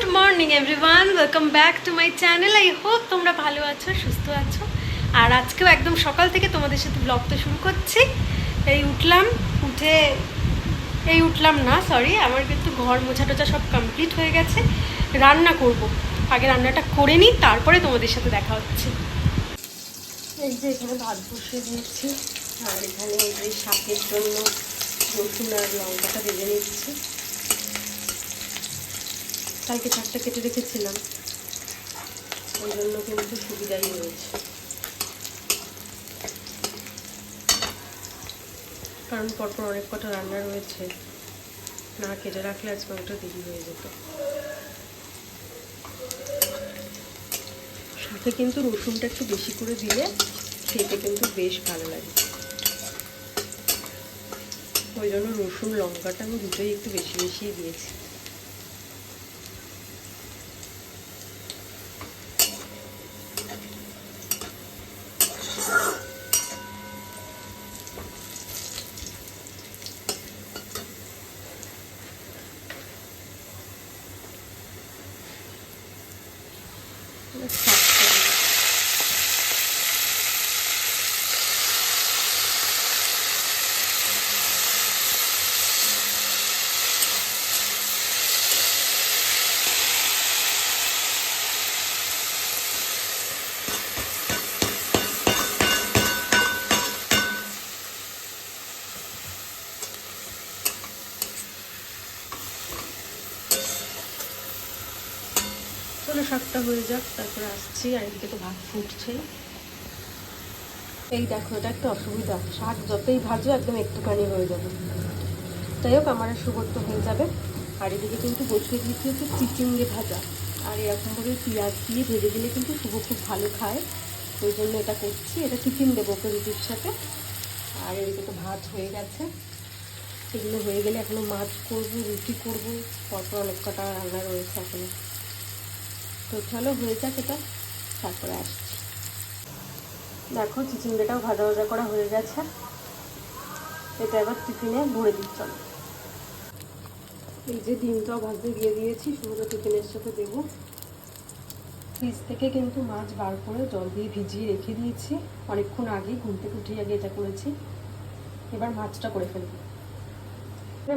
Good morning everyone welcome back to my channel I hope তোমরা ভালো আছো, সুস্থ আছো। আর আজকেও একদম সকাল থেকে তোমাদের সাথে ব্লগটা শুরু করছি। এই উঠলাম, উঠে, এই উঠলাম না সরি আমার কিন্তু ঘর মোছা টোছা সব কমপ্লিট হয়ে গেছে। রান্না করব। আগে রান্নাটা করে নিই, তারপরে তোমাদের সাথে দেখা হচ্ছে। এই যে এখানে ভাত বসিয়ে দিয়েছি, আর এখানে এই শাকের জন্য রসুন আর লঙ্কাটা ভেজে নিচ্ছি। কালকে শাকটা কেটে রেখেছিলাম। ওই জন্য কিন্তু সুবিধাই হয়েছে কারণ পরপর অনেক কটা রান্না রয়েছে। না কেটে রাখলে আজকে ওটা দেরি হয়ে যেত। সাথে কিন্তু রসুনটা একটু বেশি করে দিলে খেতে কিন্তু বেশ ভালো লাগে। ওই জন্য রসুন, লঙ্কাটা আমি দুটোই একটু বেশি বেশি দিয়েছি। 好。চলো শাকটা হয়ে যাক, তারপরে আসছি, আর এদিকে তো ভাত ফুটছে। এই দেখো, এটা একটা অসুবিধা। শাক যতই ভাজো, একদম একটুখানি হয়ে যাবে। যাই হোক, আমার আর সুগত্ব হয়ে যাবে। আর এদিকে কিন্তু বসিয়ে দিয়েছি হচ্ছে চিচিঙ্গে ভাজা। আর এরকমভাবে পেঁয়াজ দিয়ে ভেজে দিলে কিন্তু শুভ খুব ভালো খায়। ওই জন্য এটা করছি। এটা টিফিন দেবো ওকে রুটির সাথে। আর এদিকে তো ভাত হয়ে গেছে। এগুলো হয়ে গেলে এখনও মাছ করব, রুটি করব। পরপর অনেক কটা রান্না রয়েছে এখনও। তো চলো হয়ে যাক এটা, তারপরে আসছি। দেখো চিচিঙ্গাটাও ভাজা ভাজা করা হয়ে গেছে। এটা এবার টিফিনে ভরে দিই, চলো। এই যে ডিমটাও ভাজতে দিয়ে দিয়েছি শুধু টিফিনের সাথে দেবো। ফ্রিজ থেকে কিন্তু মাছ বার করে জল দিয়ে ভিজিয়ে রেখে দিয়েছি। অনেকক্ষণ আগে, ঘুম থেকে আগে এটা করেছি। এবার মাছটা করে ফেলব।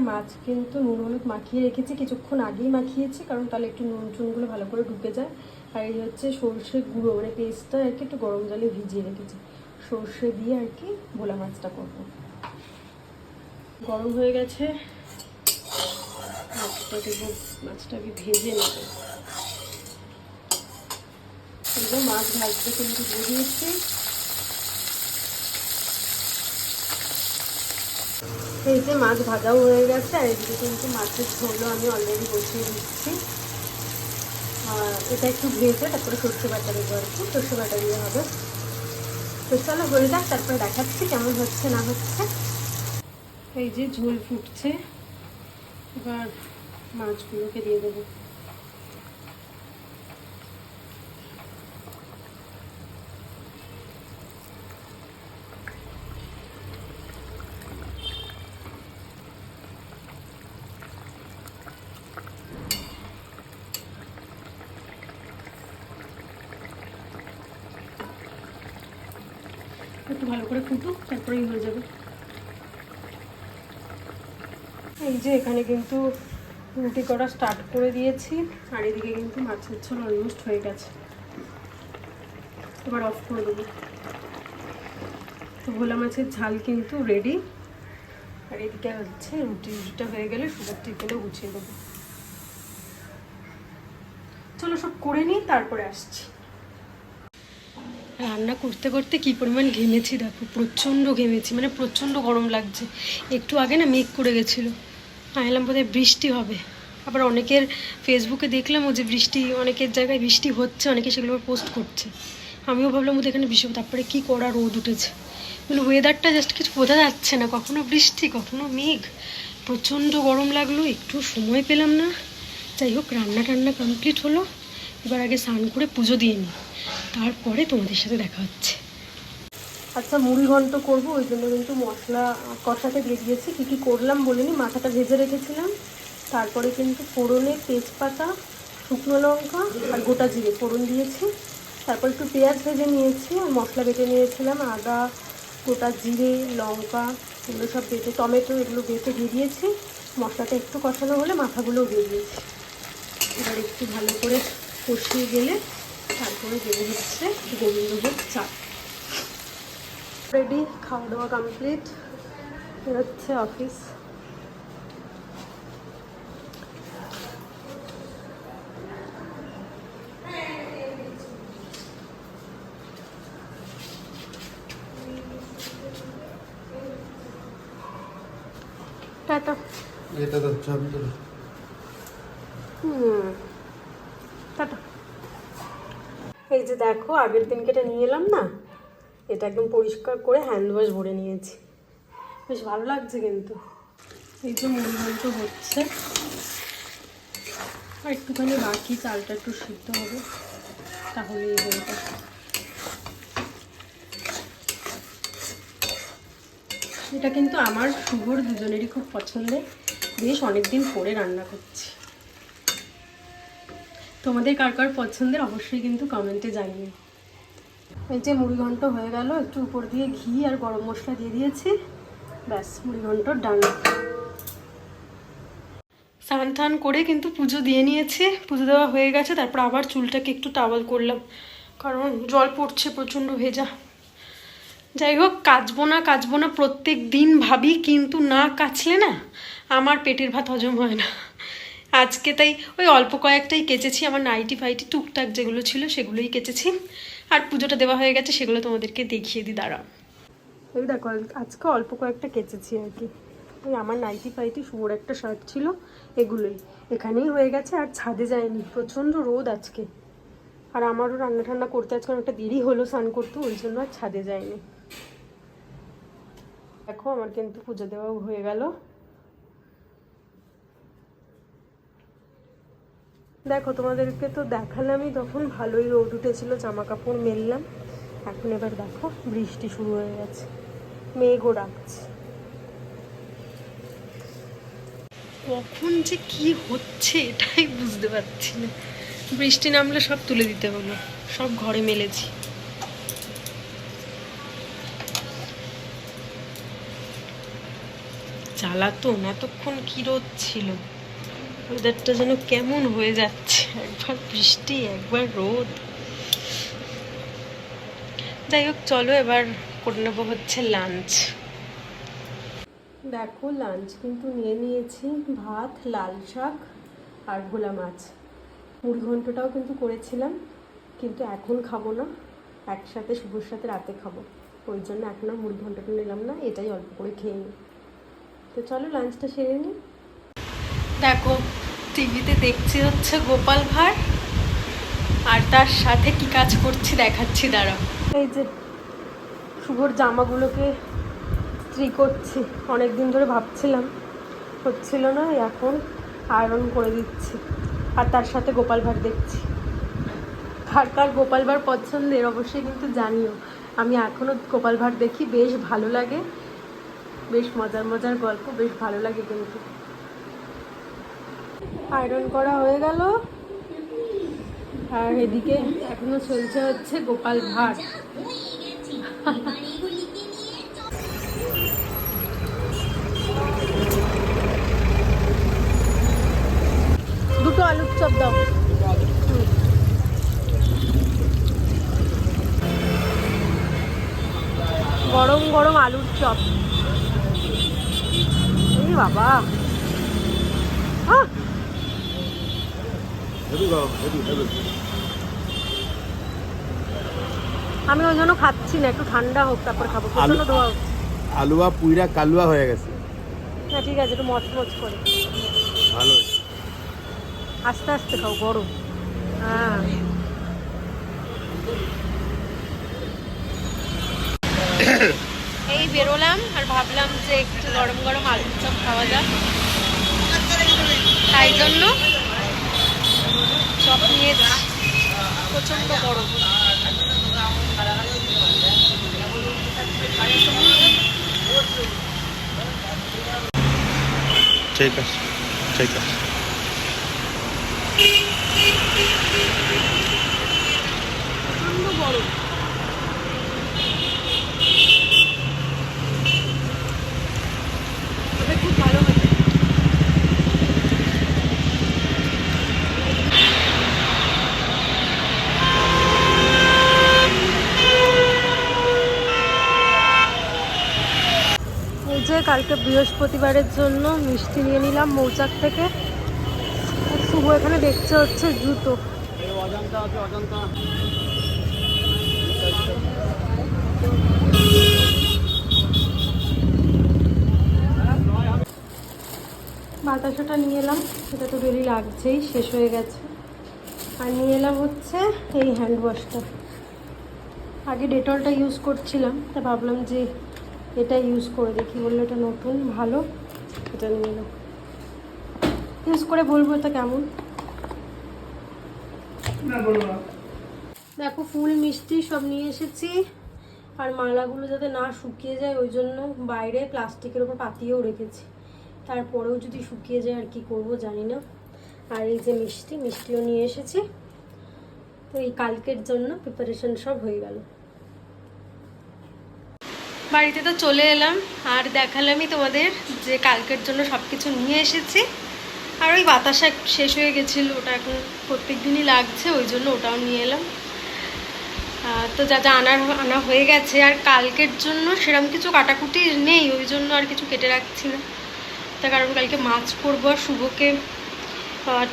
মাছ কিন্তু নুন, হলুদ মাখিয়ে রেখেছি। কিছুক্ষণ আগেই মাখিয়েছি, কারণ তাহলে একটু নুন চুনগুলো ভালো করে ঢুকে যায়। আর এই হচ্ছে সর্ষে গুঁড়ো মানে পেস্টটা আর কি একটু গরম জলে ভিজিয়ে রেখেছি। সর্ষে দিয়ে আর কি ভোলা মাছটা করব। গরম হয়ে গেছে। মাছটাকে ভেজে নেব। মাছ ভাজতে কিন্তু দিয়ে এই যে মাছ ভাজাও হয়ে গেছে, আর এদিকে কিন্তু মাছের ঝোলও আমি অলরেডি বসিয়ে দিচ্ছি। এটা একটু ভেজে তারপরে সর্ষে বাটা দেবো আর কি, সর্ষে বাটা দিয়ে হবে। তো চলো হয়ে যাক, তারপরে দেখাচ্ছি কেমন হচ্ছে, না হচ্ছে। এই যে ঝোল ফুটছে, এবার মাছগুলোকে দিয়ে দেবো। ভালো করে ফুটুক, তারপরেই হয়ে যাবে। এই যে এখানে কিন্তু রুটি করা স্টার্ট করে দিয়েছি, আর এদিকে কিন্তু মাছের ঝোল অলমোস্ট হয়ে গেছে। এবার অফ করে দেবো। তো ভোলা মাছের ঝাল কিন্তু রেডি আর এদিকে হচ্ছে রুটি, রুটিটা হয়ে গেলে সুগার টিফিনে গুছিয়ে দেবো। চলো সব করে নিই, তারপরে আসছি। রান্না করতে করতে কি পরিমাণ ঘেমেছি দেখো, প্রচণ্ড ঘেমেছি মানে প্রচণ্ড গরম লাগছে। একটু আগে না মেঘ করে গেছিল। আমি এলাম বোধহয় বৃষ্টি হবে। আবার অনেকের ফেসবুকে দেখলাম ও যে বৃষ্টি, অনেকের জায়গায় বৃষ্টি হচ্ছে, অনেকে সেগুলো পোস্ট করছে। আমিও ভাবলাম ওদের এখানে বৃষ্টি তারপরে কী করা রোদ উঠেছে। মানে ওয়েদারটা জাস্ট কিছু বোঝা যাচ্ছে না। কখনো বৃষ্টি, কখনো মেঘ। প্রচণ্ড গরম লাগল, একটু সময় পেলাম না। যাই হোক রান্না টান্না কমপ্লিট হলো। এবার আগে স্নান করে পুজো দিয়ে নিই। তারপরে তোমাদের সাথে দেখা হচ্ছে। আচ্ছা মুড়ি ঘন্ট করব, ওই জন্য কিন্তু মশলা কষাতে দিয়েছি কী কী করলাম বলিনি, মাথাটা ভেজে রেখেছিলাম। তারপরে কিন্তু ফোড়নে তেজপাতা, শুকনো লঙ্কা আর গোটা জিরে ফোড়ন দিয়েছি। তারপর একটু পেঁয়াজ ভেজে নিয়েছি আর মশলা বেটে নিয়েছিলাম। আদা, গোটা জিরে, লঙ্কা, এগুলো সব বেটে, টমেটো এগুলো বেটে দিয়ে দিয়েছি মশলাটা একটু কষানো হলে মাথাগুলোও দিয়ে দিয়েছি এবার একটু ভালো করে কষিয়ে গেলে তারপরে দেবো হচ্ছে গোবিন্দভোগ চা রেডি খাওয়া দাওয়া কমপ্লিট হচ্ছে অফিস টাটা। এটা তো হুম টাটা। এই যে দেখো, আগের দিনকে এটা নিয়ে এলাম না? এটা একদম পরিষ্কার করে হ্যান্ড ওয়াশ ভরে নিয়েছি। বেশ ভালো লাগছে কিন্তু। এই যে মুড়ি হচ্ছে। আর একটুখানি বাকি চালটা একটু সিদ্ধ হবে তাহলে হয়ে যাবে। এটা কিন্তু আমার শুভর দুজনেরই খুব পছন্দের। বেশ অনেকদিন পরে রান্না করছি। তোমাদের কার কার পছন্দের অবশ্যই কিন্তু কমেন্টে জানিয়ে এই যে মুড়ি ঘন্ট হয়ে গেল, একটু উপর দিয়ে ঘি আর গরম মশলা দিয়ে দিয়েছি। ব্যাস, মুড়ি ঘন্টর ডান স্নান টান করে কিন্তু পুজো দিয়ে নিয়েছি। পুজো দেওয়া হয়ে গেছে, তারপর আবার চুলটাকে একটু টাওয়াল করলাম। কারণ জল পড়ছে, প্রচণ্ড ভেজা। যাই হোক, কাচবো না কাচবো না, প্রত্যেক দিন ভাবি কিন্তু না কাচলে না, আমার পেটের ভাত হজম হয় না। আজকে তাই ওই অল্প কয়েকটাই কেচেছি, আমার নাইটি ফাইটি টুকটাক যেগুলো ছিল সেগুলোই কেচেছি। আর পুজোটা দেওয়া হয়ে গেছে, সেগুলো তোমাদেরকে দেখিয়ে দিই, দাঁড়াও। এই দেখো, আজকে অল্প কয়েকটা কেচেছি আর কি। ওই আমার নাইটি ফাইটি শুয়োর একটা শার্ট ছিল, এগুলোই। এখানেই হয়ে গেছে, আর ছাদে যায়নি, প্রচণ্ড রোদ আজকে। আর আমারও রান্না টান্না করতে আজকে অনেকটা দেরি হলো স্নান করতে, ওই জন্য আর ছাদে যায়নি। দেখো, আমার কিন্তু পুজো দেওয়াও হয়ে গেল। দেখো, তোমাদেরকে তো দেখালামই, তখন ভালোই রোদ উঠেছিল জামা কাপড় মেললাম। এখন এবার দেখো, বৃষ্টি শুরু হয়ে গেছে। মেঘও ডাকছে। কখন যে কি হচ্ছে, এটাই বুঝতে পারছি না। বৃষ্টি নামলে সব তুলে দিতে হলো, সব ঘরে মেলেছি। জ্বালাতন, এতক্ষণ কি রোদ ছিল? ওয়েদারটা যেন কেমন হয়ে যাচ্ছে। একবার বৃষ্টি, একবার রোদ। যাই হোক, চলো এবার করে নেব হচ্ছে লাঞ্চ দেখো লাঞ্চ কিন্তু নিয়ে নিয়েছি। ভাত, লাল শাক আর ভোলা মাছ। মুড়ি ঘন্টটাও কিন্তু করেছিলাম, কিন্তু এখন খাব না। একসাথে শুভর সাথে রাতে খাব। ওই জন্য এখন আর মুড়ি ঘন্টটা নিলাম না, এটাই অল্প করে খেয়ে নিই। তো চলো লাঞ্চটা সেরে নিই। দেখো, টিভিতে দেখছি হচ্ছে গোপাল ভাঁড়, আর তার সাথে কি কাজ করছি দেখাচ্ছি, দাঁড়াও। এই যে শুভর জামাগুলোকে স্ত্রী করছি অনেক দিন ধরে ভাবছিলাম, হচ্ছিল না, এখন আয়রন করে দিচ্ছি, আর তার সাথে গোপাল ভাঁড় দেখছি। কার কার গোপাল ভাঁড় পছন্দের অবশ্যই কিন্তু জানিও। আমি এখনও গোপাল ভাঁড় দেখি, বেশ ভালো লাগে, বেশ মজার মজার গল্প, বেশ ভালো লাগে কিন্তু। আয়রন করা হয়ে গেল। আর এদিকে এখনও চলছে হচ্ছে গোপাল ভাট দুটো আলুর চপ দাও। গরম গরম আলুর চপ। বাবা। হেভি গরম হেভি হেভি আমি ওই জন্য খাচ্ছি না একটু ঠান্ডা হোক তারপর খাব। প্রচণ্ড আলু- ধোয়া। হচ্ছে আলুয়া পুইরা কালুয়া হয়ে গেছে। না ঠিক আছে একটু মচমচ করে। ভালো। আস্তে আস্তে খাও গরম। হ্যাঁ। এই বেরোলাম আর ভাবলাম যে একটু গরম গরম আলুর চপ খাওয়া যাক। তাই জন্য চপ নিয়েছি প্রচণ্ড গরম ঠিক আছে ঠিক আছে আজকে বৃহস্পতিবারের জন্য মিষ্টি নিয়ে নিলাম মৌচাক থেকে। শুভ এখানে দেখছে হচ্ছে জুতো। বাতাসাটা নিয়ে এলাম, সেটা তো ডেলি লাগছেই, শেষ হয়ে গেছে। আর নিয়ে এলাম হচ্ছে এই হ্যান্ড ওয়াশটা আগে ডেটলটা ইউজ করছিলাম, তা ভাবলাম যে এটা ইউজ করে দেখি বলল এটা নতুন ভালো এটা নিয়ে এলাম ইউজ করে বলব এটা কেমন? দেখো ফুল মিষ্টি সব নিয়ে এসেছি আর মালাগুলো যাতে না শুকিয়ে যায় ওই জন্য বাইরে প্লাস্টিকের ওপর পাতিয়েও রেখেছি। তারপরেও যদি শুকিয়ে যায় আর কি করব জানি না। আর এই যে মিষ্টি মিষ্টিও নিয়ে এসেছি। তো এই কালকের জন্য প্রিপারেশন সব হয়ে গেল। বাড়িতে তো চলে এলাম, আর দেখালামই তোমাদের যে কালকের জন্য সব কিছু নিয়ে এসেছি। আর ওই বাতাসা শেষ হয়ে গেছিল, ওটা এখন প্রত্যেক দিনই লাগছে, ওই জন্য ওটাও নিয়ে এলাম। তো যা যা আনার আনা হয়ে গেছে, আর কালকের জন্য সেরকম কিছু কাটাকুটি নেই, ওই জন্য আর কিছু কেটে রাখছি না। তার কারণ কালকে মাছ করব আর শুভকে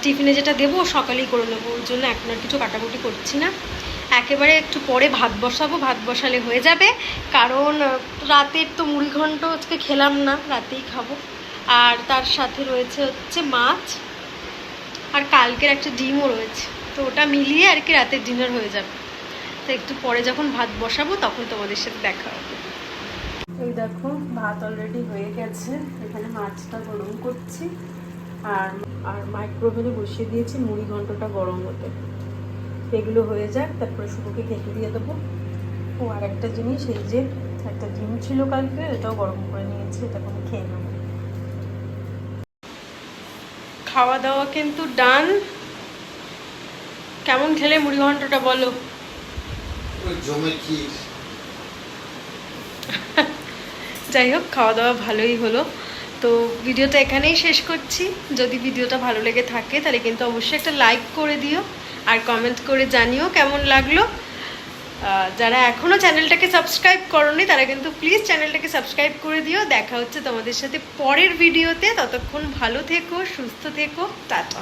টিফিনে যেটা দেবো সকালেই করে নেব, ওই জন্য এখন আর কিছু কাটাকুটি করছি না। একেবারে একটু পরে ভাত বসাবো, ভাত বসালে হয়ে যাবে। কারণ রাতের তো মুড়ি ঘন্ট আজকে খেলাম না, রাতেই খাব। আর তার সাথে রয়েছে হচ্ছে মাছ আর কালকের একটা ডিমও রয়েছে। তো ওটা মিলিয়ে আর কি রাতের ডিনার হয়ে যাবে। তো একটু পরে যখন ভাত বসাবো, তখন তোমাদের সাথে দেখা হবে। এই দেখো, ভাত অলরেডি হয়ে গেছে। এখানে মাছটা গরম করছি। আর আর মাইক্রোওভেনে বসিয়ে দিয়েছি, মুড়ি ঘন্টটা গরম হতে। এগুলো হয়ে যাক তারপরে শুধুকে খেতে দিয়ে দেবো। ও আর একটা জিনিস এই যে একটা ডিম ছিল কালকে এটাও গরম করে নিয়েছি এটা কোনো খেয়ে নেব। খাওয়া দাওয়া কিন্তু ডান। কেমন খেলে মুড়ি ঘন্টটা বলো? জমে যাই হোক খাওয়া দাওয়া ভালোই হলো। তো ভিডিওটা এখানেই শেষ করছি। যদি ভিডিওটা ভালো লেগে থাকে তাহলে কিন্তু অবশ্যই একটা লাইক করে দিও। আর কমেন্ট করে জানিও কেমন লাগল। যারা এখনও চ্যানেলটাকে সাবস্ক্রাইব করনি, তারা কিন্তু প্লিজ চ্যানেলটাকে সাবস্ক্রাইব করে দিও। দেখা হচ্ছে তোমাদের সাথে পরের ভিডিওতে ততক্ষণ ভালো থেকো, সুস্থ থেকো। টাটা।